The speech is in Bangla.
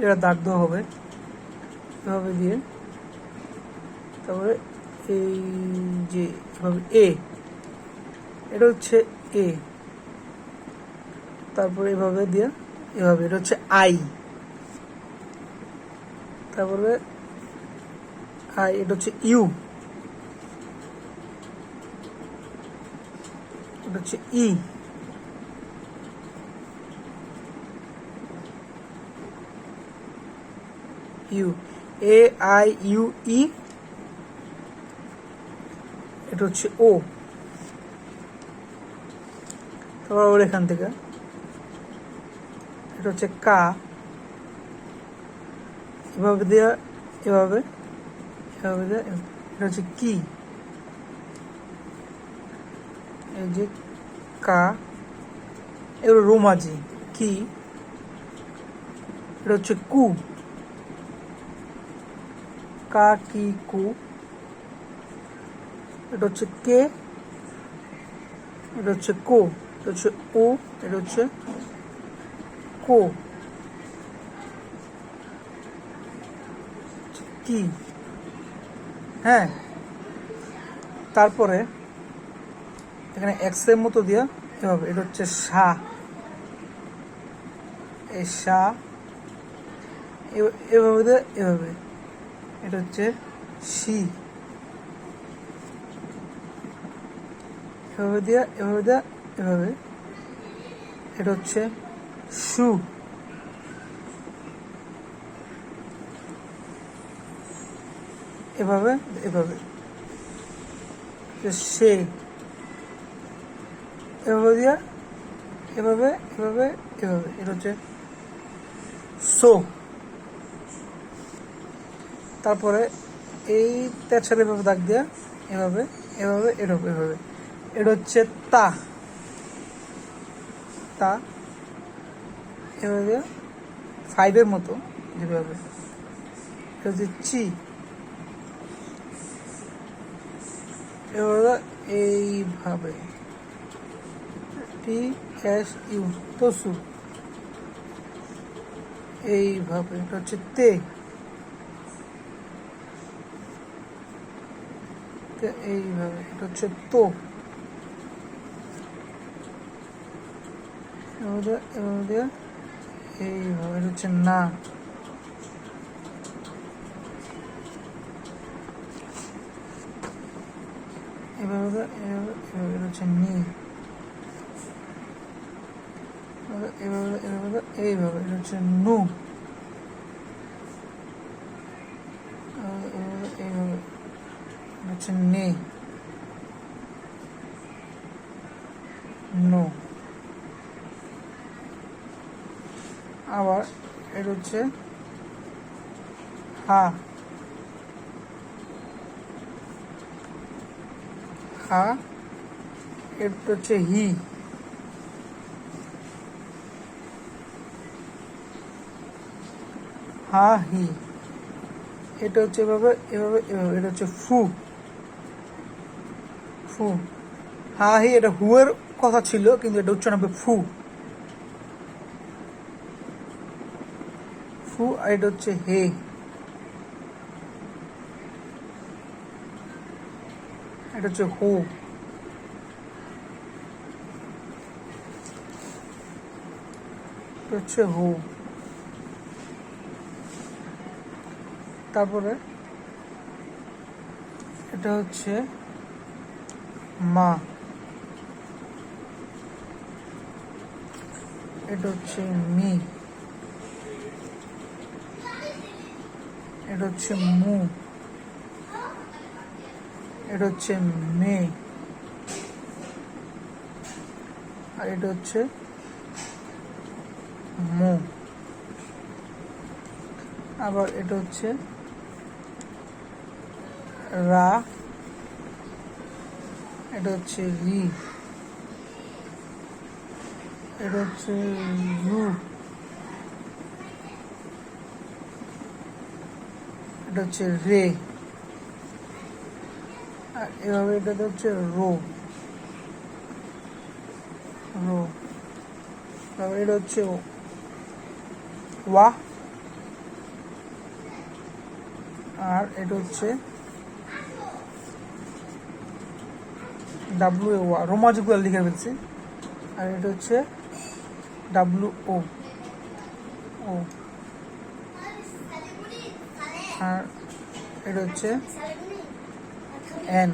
এটা দাগ দেওয়া হবে। এভাবে দিয়ে তারপরে এই যে এভাবে এ এটা হচ্ছে এ তারপরে এভাবে দিয়ে এভাবে, এটা হচ্ছে আই তারপরে আই এটা হচ্ছে ইউ এটা হচ্ছে E U, A, I, U, E, এটা হচ্ছে ও। তারপর ওর এখান থেকে। এটা হচ্ছে কা। এভাবে দেওয়া এভাবে এভাবে দেওয়া এটা হচ্ছে কি? এই যে কা। এগুলো রোমাজি কি? এটা হচ্ছে কু। কা, কি, কু এটা হচ্ছে কে? এটা হচ্ছে কো। এটা হচ্ছে ও, এটা হচ্ছে কো। কি? হ্যাঁ। তারপরে এখানে এক্সের মতো দিয়া এভাবে এটা হচ্ছে সা। এই সা। এভাবে এভাবে। এটা হচ্ছে সি এভাবে দিয়া এভাবে দিয়া, এভাবে। এটা হচ্ছে সু এভাবে এভাবে। সে। এভাবে দিয়া, এভাবে এভাবে এভাবে। এটা হচ্ছে সো। তারপরে এই তেছাড়া এভাবে দাগ দেওয়া এভাবে এভাবে এরকম এভাবে। এটা হচ্ছে তা। তা। এভাবে ফাইভের মতো যেভাবে। এটা হচ্ছে চি। এভাবে এইভাবে। টি এস ইউ তসু এইভাবে। এটা হচ্ছে তে। তে এইভাবে এটা হচ্ছে তো দেয়া, এইভাবে এটা হচ্ছে নি। এভাবে এভাবে এইভাবে এটা হচ্ছে নু এভাবে এইভাবে এটা হচ্ছে নে নো আবার এটা হচ্ছে হা। হা এটা হচ্ছে হি। হা, হি। এটা হচ্ছে এভাবে এভাবে এভাবে, এটা হচ্ছে ফু। ফু। হা হি এটা হুয়ের কথা ছিল, কিন্তু এটা উচ্চারণ হবে ফু। ফু আর এটা হচ্ছে হে। এটা হচ্ছে হো। হচ্ছে হো। তারপরে এটা হচ্ছে মা। এটা হচ্ছে মি। এটা হচ্ছে মু। এটা হচ্ছে মে। আর এটা হচ্ছে মো। আবার এটা হচ্ছে রা। এটা হচ্ছে রি। এটা হচ্ছে রু এটা হচ্ছে রে। আর এভাবে এটা হচ্ছে রো। রো। তারপর এটা হচ্ছে ওয়া। আর এটা হচ্ছে ডাব্লু রোমা রোমাজুকুয়াল লিখে ফেলছি। আর এটা হচ্ছে ডাব্লু ও ও আর এটা হচ্ছে এন